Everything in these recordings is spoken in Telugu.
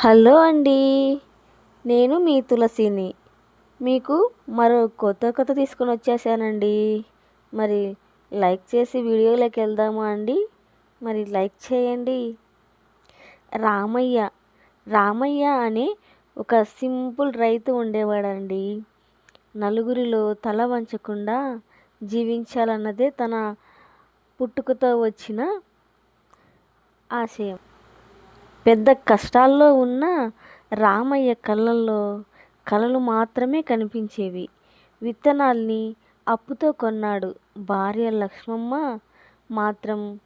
హలో అండి. నేను మీ తులసిని. మీకు మరో కొత్త కథ తీసుకొని వచ్చేసానండి. మరి లైక్ చేసి వీడియోలోకి వెళ్దామా అండి? మరి లైక్ చేయండి. రామయ్య. రామయ్య అనే ఒక సింపుల్ రైతు ఉండేవాడండి. నలుగురిలో తల వంచకుండా జీవించాలన్నదే తన పుట్టుకతో వచ్చిన ఆశయం. పెద్ద కష్టాల్లో ఉన్న రామయ్య కళ్ళల్లో కలలు మాత్రమే కనిపించేవి. విత్తనాల్ని అప్పుతో కొన్నాడు. భార్య లక్ష్మమ్మ మాత్రం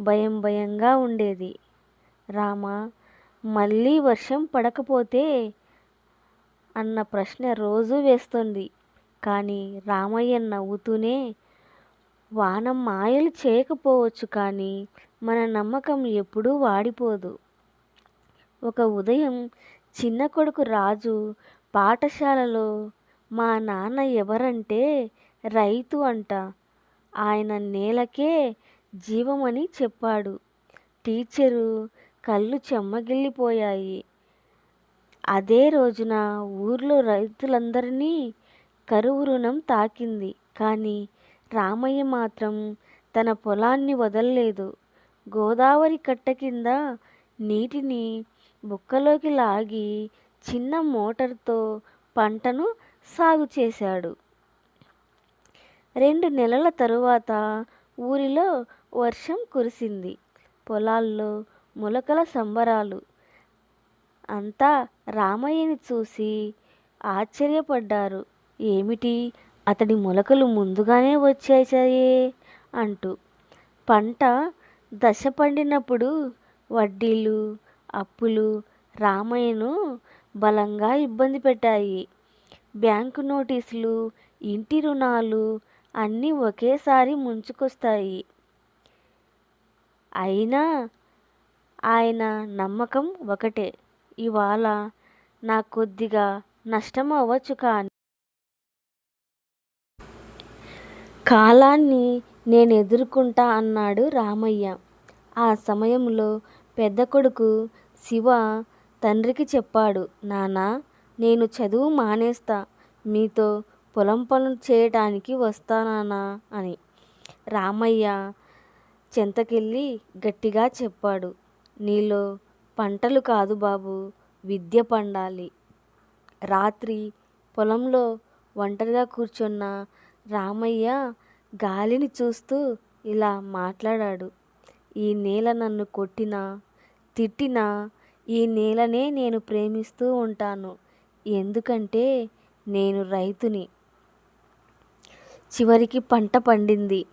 భయం భయంగా ఉండేది. రామ మళ్ళీ వర్షం పడకపోతే అన్న ప్రశ్న రోజూ వేస్తుంది. కానీ రామయ్య నవ్వుతూనే వాన మాయలు చేయకపోవచ్చు కానీ మన నమ్మకం ఎప్పుడూ వాడిపోదు. ఒక ఉదయం చిన్న కొడుకు రాజు పాఠశాలలో మా నాన్న ఎవరంటే రైతు అంట. ఆయన నేలకే జీవమని చెప్పాడు. టీచరు కళ్ళు చెమ్మగిల్లిపోయాయి. అదే రోజున ఊర్లో రైతులందరినీ కరువు రుణం తాకింది. కానీ రామయ్య మాత్రం తన పొలాన్ని వదల్లేదు. గోదావరి కట్ట కింద నీటిని బుక్కలోకి లాగి చిన్న మోటార్తో పంటను సాగు చేశాడు. రెండు నెలల తరువాత ఊరిలో వర్షం కురిసింది. పొలాల్లో మొలకల సంబరాలు. అంతా రామయ్యని చూసి ఆశ్చర్యపడ్డారు. ఏమిటి? అతడి మొలకలు ముందుగానే వచ్చేసాయే అంటూ. పంట దశ పండినప్పుడు వడ్డీలు అప్పులు రామయ్యను బలంగా ఇబ్బంది పెట్టాయి. బ్యాంకు నోటీసులు ఇంటి రుణాలు అన్నీ ఒకేసారి ముంచుకొస్తాయి. అయినా ఆయన నమ్మకం ఒకటే ఇవాళ నాకు కొద్దిగా నష్టం అవ్వచ్చు కానీ. కాలాన్ని నేను ఎదుర్కొంటా అన్నాడు రామయ్య. ఆ సమయంలో పెద్ద కొడుకు శివ తండ్రికి చెప్పాడు నానా నేను చదువు మానేస్తా. మీతో పొలం పనులు చేయటానికి వస్తానానా అని. రామయ్య చెంతకెళ్ళి గట్టిగా చెప్పాడు నీలో పంటలు కాదు బాబు విద్య పండాలి. రాత్రి పొలంలో ఒంటరిగా కూర్చున్న రామయ్య గాలిని చూస్తూ ఇలా మాట్లాడాడు ఈ నేల నన్ను కొట్టినా తిట్టినా ఈ నేలనే నేను ప్రేమిస్తూ ఉంటాను. ఎందుకంటే నేను రైతుని. చివరికి పంట పండింది.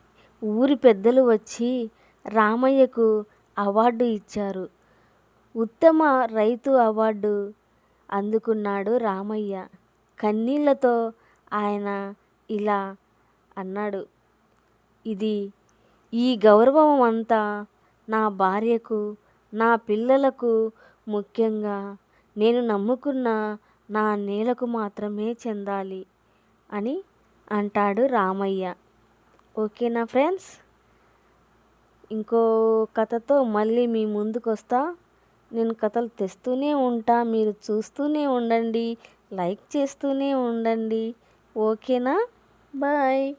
ఊరి పెద్దలు వచ్చి రామయ్యకు అవార్డు ఇచ్చారు. ఉత్తమ రైతు అవార్డు అందుకున్నాడు రామయ్య. కన్నీళ్ళతో ఆయన ఇలా అన్నాడు. ఇది ఈ గౌరవం అంతా నా భార్యకు నా పిల్లలకు ముఖ్యంగా నేను నమ్ముకున్న నా నేలకు మాత్రమే చెందాలి అని అంటాడు రామయ్య. ఓకేనా ఫ్రెండ్స్? ఇంకో కథతో మళ్ళీ మీ ముందుకు వస్తా నేను కథలు తెస్తూనే ఉంటా. మీరు చూస్తూనే ఉండండి. లైక్ చేస్తూనే ఉండండి. ఓకేనా? బాయ్.